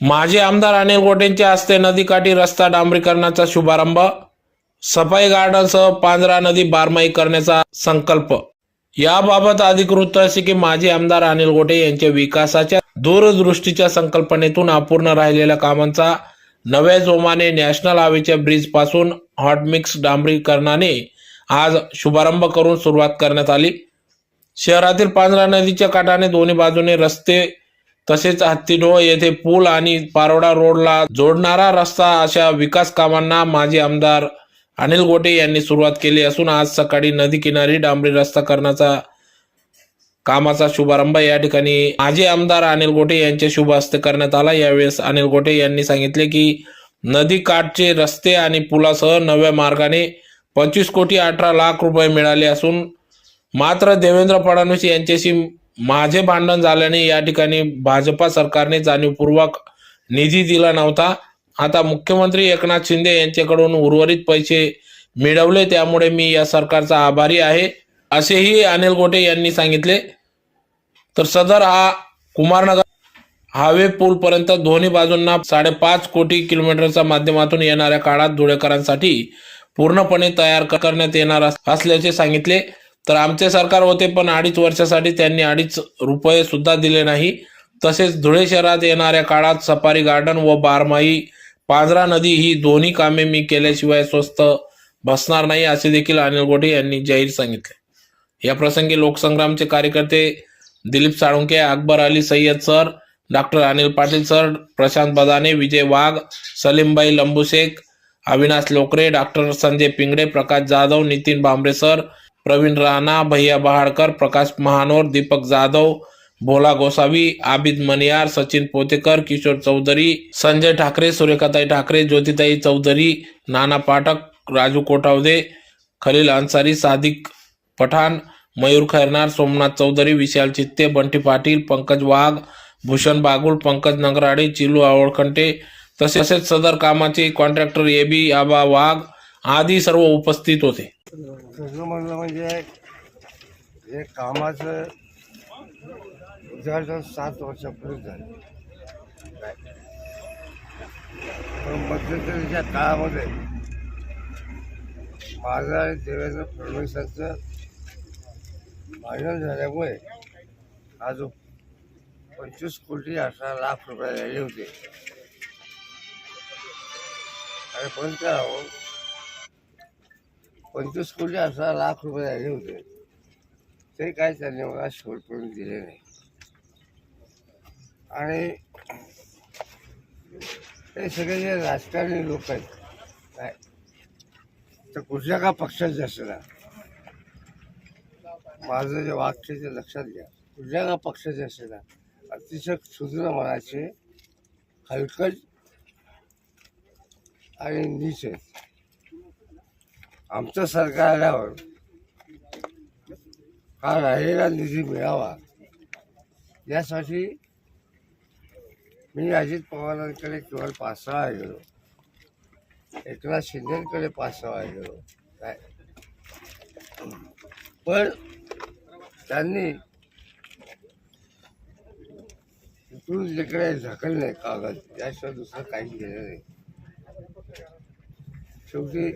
माजी आमदार अनिल गोटेंच्या हस्ते नदीकाठी रस्ता डांबरीकरणाचा शुभारंभ सफाई गार्डनसह पांजरा नदी बारमाही करण्याचा संकल्प. याबाबत अधिक वृत्त असे की माजी आमदार अनिल गोटे यांच्या विकासाच्या दूरदृष्टीच्या संकल्पनेतून अपूर्ण राहिलेल्या कामांचा नव्या जोमाने नॅशनल हायवेच्या ब्रिजपासून हॉट मिक्स डांबरीकरणाने आज शुभारंभ करून सुरुवात करण्यात आली. शहरातील पांजरा नदीच्या काठाने दोन्ही बाजूने रस्ते तसेच हत्तीडोह येथे पूल आणि पारोडा रोडला जोडणारा रस्ता अशा विकास कामांना माजी आमदार अनिल गोटे यांनी सुरुवात केली असून आज सकाळी नदी किनारी डांबरी रस्ता करण्याचा कामाचा शुभारंभ या ठिकाणी माजी आमदार अनिल गोटे यांच्या शुभ हस्ते करण्यात आला. यावेळेस अनिल गोटे यांनी सांगितले की नदी काठचे रस्ते आणि पुलासह नव्या मार्गाने पंचवीस कोटी अठरा लाख रुपये मिळाले असून मात्र देवेंद्र फडणवीस यांच्याशी माझे भांडण झाल्याने या ठिकाणी भाजपा सरकारने जाणीवपूर्वक निधी दिला नव्हता. आता मुख्यमंत्री एकनाथ शिंदे यांच्याकडून उर्वरित पैसे मिळवले त्यामुळे मी या सरकारचा आभारी आहे असेही अनिल गोटे यांनी सांगितले. तर सदर हा कुमारनगर हावे पूल पर्यंत दोन्ही बाजूंना साडेपाच कोटी किलोमीटरच्या माध्यमातून येणाऱ्या काळात धुळेकरांसाठी पूर्णपणे तयार करण्यात येणार असल्याचे सांगितले. तर आमचे सरकार होते पण अडीच वर्षासाठी त्यांनी अडीच रुपये सुद्धा दिले नाही. तसेच धुळे शहरात येणाऱ्या काळात सफारी गार्डन व बारमाही पांजरा नदी ही दोन्ही कामे मी केल्याशिवाय स्वस्त बसणार नाही असे देखील अनिल गोटे यांनी जाहीर सांगितले. या प्रसंगी लोकसंग्रामचे कार्यकर्ते Dilip Salunke Akbar Ali Sayyad sir doctor Anil Patil sir Prashant Badane Vijay Wagh Salimbai Lambushekh Avinash Lokare doctor Sanjay Pingde Prakash Jadhav Nitin Bhambare sir Pravin Rana भैया बहाडकर प्रकाश महानोर दीपक जाधव भोला गोसावी आबिद मनियार सचिन पोतेकर किशोर चौधरी संजय ठाकरे सुरेखाताई ठाकरे ज्योतिताई चौधरी नाना पाठक राजू कोटावदे खलील अन्सारी सादिक पठाण मयूर खैरनार सोमनाथ चौधरी विशाल चित्ते बंटी पाटील पंकज वाघ भूषण बागुल पंकज नगराडे चिलू आवळखंटे तसेच सदर कामाचे कॉन्ट्रॅक्टर ए बी आबा वाघ आदी सर्व उपस्थित होते. तसं म्हणलं म्हणजे हे कामाचं उद्घाटन सात वर्षापूर्वी झालं. पण मध्यंतरीच्या काळामध्ये माझं आणि देवेंद्र फडणवीसांचं भांडण झाल्यामुळे हा जो पंचवीस कोटी अठरा लाख रुपये झाले होते. आणि पण करावं हो? पंचवीस कोटी अठरा लाख रुपये झाले होते. ते काय त्यांनी मला शेवटपर्यंत दिले नाही. आणि हे सगळे जे राजकारणी लोक आहेत काय? तर कुठल्या का पक्षाचे असेल माझं जे वाक्य ते लक्षात घ्या. कुठल्या का पक्षाचे असेल अतिशय क्षुद्र मनाचे हलकट आणि नीच आहेत. आमचं सरकार आल्यावर हा राहिलेला निधी मिळावा. यासाठी मी अजित पवारांकडे केवळ पाच सहा गेलो. एकनाथ शिंदेकडे पाच सहा गेलो. काय? पण त्यांनी इकडून जिकडे झाकलणे कागद. त्याशिवाय दुसरं काही केलं नाही. शेवटी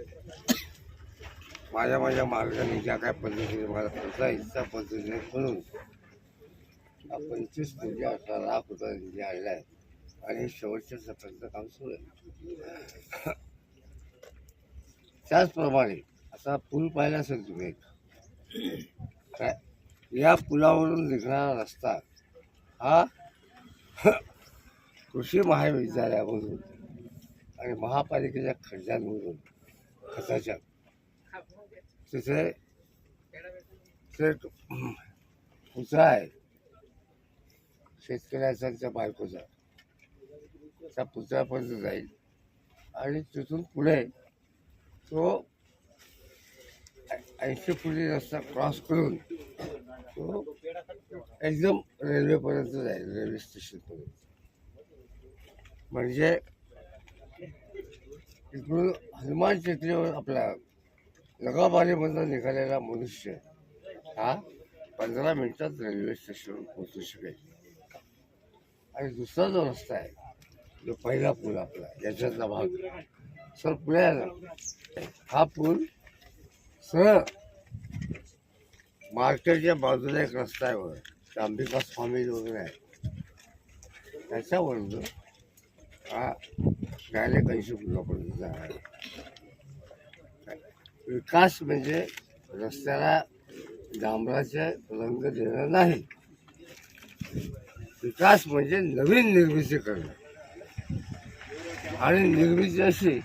माझ्या माझ्या मार्गाने ज्या काय पद्धतीने मला करता येईल पद्धतीने म्हणून हा पंचवीस म्हणजे अठरा लाख रुपये निधी आणला आहे आणि शेवटच्या टप्प्याचं काम सुरू आहे त्याचप्रमाणे आता पूल पाहिला असेल तुम्ही एक. काय या पुलावरून निघणारा रस्ता हा कृषी महाविद्यालयामधून आणि महापालिकेच्या खड्ड्यांमधून खताच्या तिथे ते पुतळा आहे शेतकऱ्याचा त्या बायकोचा त्या पुतळ्यापर्यंत जाईल। आणि तिथून पुढे तो ऐंशी फुटी रस्ता क्रॉस करून तो एकदम रेल्वेपर्यंत जाईल रेल्वे स्टेशनपर्यंत म्हणजे इकडून हनुमान टेकडीवर आपला लगाबारीमधून निघालेला मनुष्य हा? पंधरा मिनिटात रेल्वे स्टेशनवर पोहोचू शकेल. आणि दुसरा जो रस्ता आहे जो पहिला पूल आपला याच्यातला भाग. सर पुढे आला हा पूल सरळ मार्केटच्या बाजूला एक रस्ता आहे वर अंबिका स्वामी वगैरे आहे. त्याच्यावरून हा डायरेक्ट ऐंशी पण जाणार आहे. विकास म्हणजे रस्त्याला डांबराचे रंग देणं नाही. विकास म्हणजे नवीन निर्मिती करणं आणि निर्मिती अशी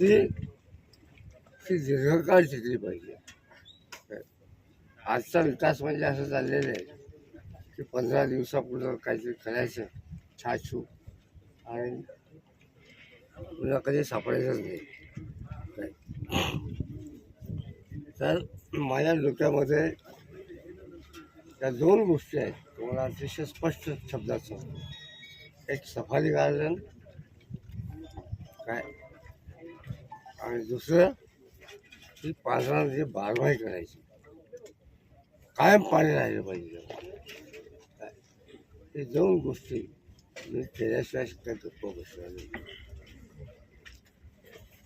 ती ती दीर्घकाळ टिकली पाहिजे. आजचा विकास म्हणजे असं चाललेलं आहे की पंधरा दिवसापुढं काहीतरी करायचं छाछू आणि पुन्हा कधी सापडायचंच नाही. तर माझ्या डोक्यामध्ये त्या दोन गोष्टी आहेत. तुम्हाला अतिशय स्पष्ट शब्दाचं. एक सफारी गार्डन काय? आणि दुसरं की पांढरा नदी बारमाही करायची. कायम पाणी राहिलं पाहिजे. हे दोन गोष्टी मी केल्याशिवाय शक्यतो गप्प बसणार नाही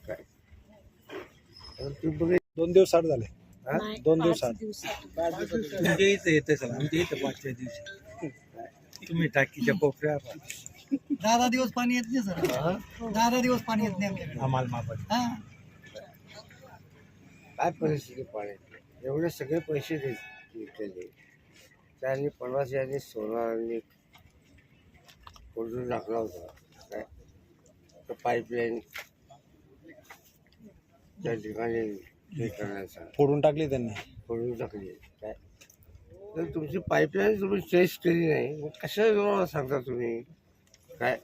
काय तर तुम्ही बघा दोन दिवस आड झाले. हा? दोन दिवस आड तुमच्या इथं येते सर आमच्या इथं पाचव्या दिवशी. तुम्ही टाकीच्या कोपऱ्यावर दहा दहा दिवस पाणी येत नाही सर? दहा दहा दिवस पाणी येत नाही आमच्याकडे. आम्हाला मापत हा? काय परिस्थिती पाण्याची एवढे सगळे पैसे दे केले त्यांनी पन्नास यांनी सोनारांनी कोणतरी टाकला होता. काय? तर पाईपलाईन त्या ठिकाणी हे फोडून टाकली त्यांनी. करून टाकली. काय? तर तुमची पाईपलाईन तुम्ही चेस केली नाही. मग कशा जोरावर सांगता तुम्ही? काय?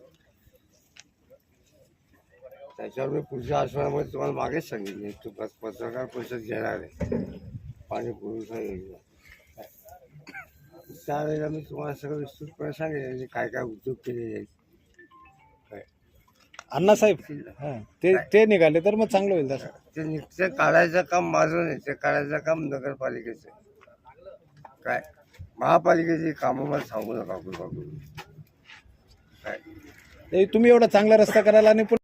त्याच्यावर मी पुढच्या आश्रमामध्ये तुम्हाला मागेच सांगितले. तू पत- पत्रकार परिषद घेणार आहे. पाणी पुरवठा योजना. काय. त्यावेळेला मी तुम्हाला सगळं विस्तृतपणे सांगितलं की काय काय उद्योग केलेले आहेत. काय? अण्णासाहेब हा, ते ते निघाले तर मग चांगलं होईल तसं. ते नित्य काढायचं काम माझं नाही ते काढायचं काम नगरपालिकेचं काय? महापालिकेची कामं मला सांगू नका काय? नाही तुम्ही एवढा चांगला रस्ता करायला आणि पुन्हा